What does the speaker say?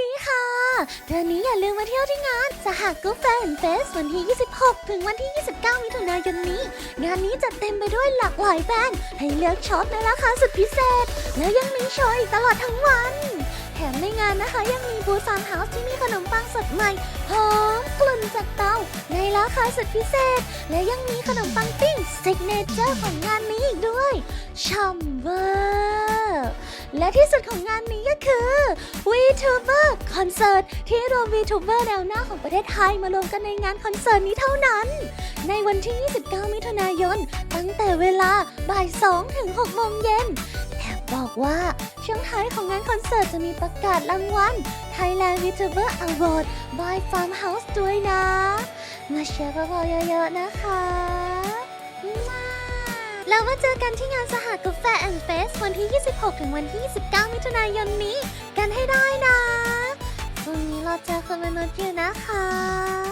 ดีค่ะ เดือนนี้อย่าลืมมาเที่ยวที่งาน สหกุฟแฟนเฟสวันที่ 26 ถึงวันที่ 29 มิถุนายนนี้ งานนี้จะเต็มไปด้วยหลากหลายแบรนด์ให้เลือกช็อปในราคาสุดพิเศษ แล้วยังมีโชว์อีกตลอดทั้งวัน แถมในงานนะคะยังมีบูธฟาร์มเฮาส์ที่มีขนมปังสดใหม่หอมกลุ่นจากเตาในราคาสุดพิเศษ และยังมีขนมปังปิ้งซิกเนเจอร์ของงานนี้อีกด้วยช่ำเวอร์และที่สุดของงานนี้ก็ คือ VTuber คอนเสิร์ตที่รวม VTuber แนวหน้าของประเทศไทยมารวมกันในงานคอนเสิร์ตนี้เท่านั้น ในวันที่ 29 มิถุนายน ตั้งแต่เวลาบ่าย 2 ถึง 6 โมงเย็นแถมบอกว่าช่วงท้ายของงานคอนเสิร์ตจะมีประกาศรางวัล Thailand VTuber Award by Farmhouse ด้วยนะ มาเชียร์พวกเราเยอะๆนะคะมาแล้วมาเจอกันที่งานสหกาแฟแอนด์เฟส วันที่ 26 ถึงวันที่ 29 มิถุนายนนี้ กันให้ได้ 到着我们的巨男。